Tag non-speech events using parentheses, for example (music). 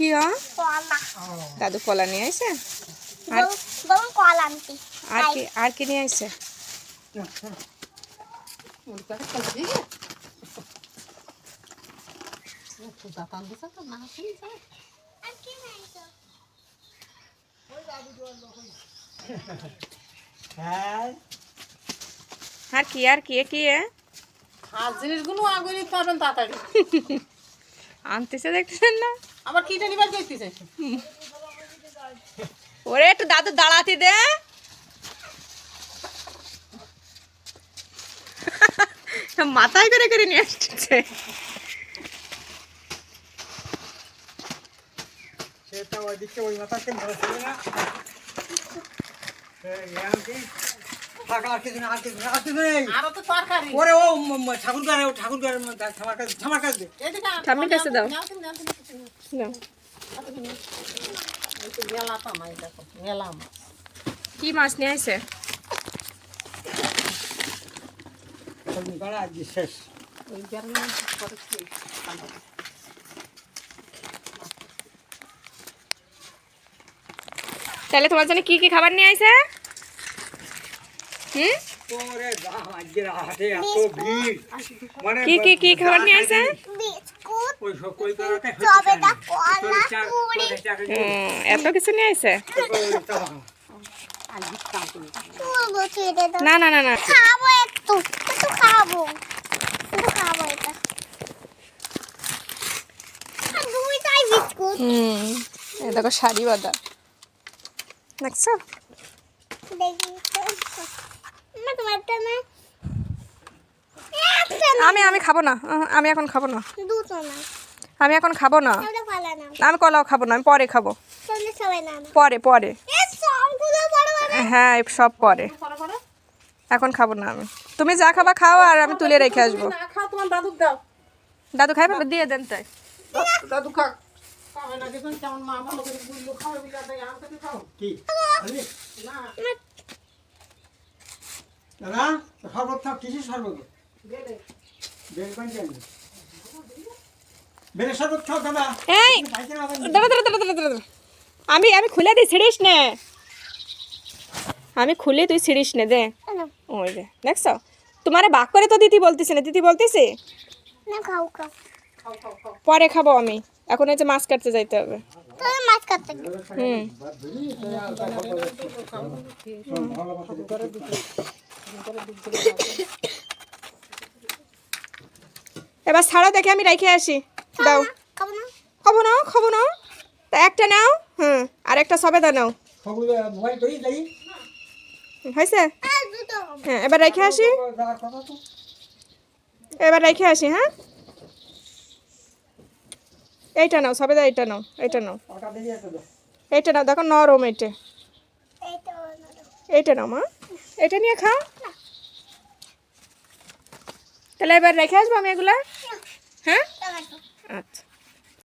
কি হ কলা। দাদু কলা নিয়ে আসে আর কলা আর কি আর কি নিয়ে আসে আর কি আর কি আর কি জিনিসগুলো আগে নিতে পারবেন তাড়াতাড়ি। (laughs) আনতেছে দেখতেছেন না? আবার কিটা নিবার করতেছে ওরে একটু দাদু দাঁড়াতে দে। মাথায় করে করে নিয়ে আসছে সেটা ওইদিকে ওই মাথাকে ধরেছিল না দাও। কি মাছ নিয়ে আসে শেষ ওই বেরোনো পরে খেয়ে খাব। তাহলে তোমার জন্য কি কি খাবার নিয়ে আসে হুম? মানে কি কি কি খাবার নিয়ে এত কিছু নিয়ে দাও। না না না না। খাব একটু একটু খাব। খাব এটা। দুইটাই বিস্কুট। হুম এ দেখো শাড়ি বাঁধা। দেখছ? আমি আমি খাব না। আমি এখন খাব না। আমি এখন খাব না। আমি কলাও খাব না আমি পরে খাব। পরে পরে। হ্যাঁ সব পরে। এখন খাব না আমি। তুমি যা খাবা খাও আর আমি তুলে রেখে আসব। দাদু খাইবে? দিয়ে দেন তাই। দাদু খা দাদা শরবত খাও। কিসের শরবত? বেল। পানি জানি বেলের শরবত খাও দাদা। এই আমি আমি খুলে দিই ছিড়িস নে। আমি খুলে তুই ছিড়িস নে দে। না। ওই দে দেখছ? তোমারে বাক করে তো দিদি বলতেছে না। দিদি বলতেছে? না খাও খাও। খাও খাও খাও। পরে খাব আমি। এখন এই যে মাছ কাটতে যাইতে হবে। মাছ কাটতে হুম। এবার ছাড়ো দেখে আমি রেখে আসি। দাও। খাব না। খাব না তা একটা নাও হুম আর একটা সবেদা নাও। হয়েছে? হ্যাঁ এবার রেখে আসি। এবার রেখে আসি হ্যাঁ? এইটা নাও সবেদা এইটা নাও এইটা নাও। এইটা নাও, দেখো নরম এটা। এই এইটা নাও মা, এটা নিয়ে খাও। তাহলে এবার রেখে আসব আমি এগুলা? হ্যাঁ?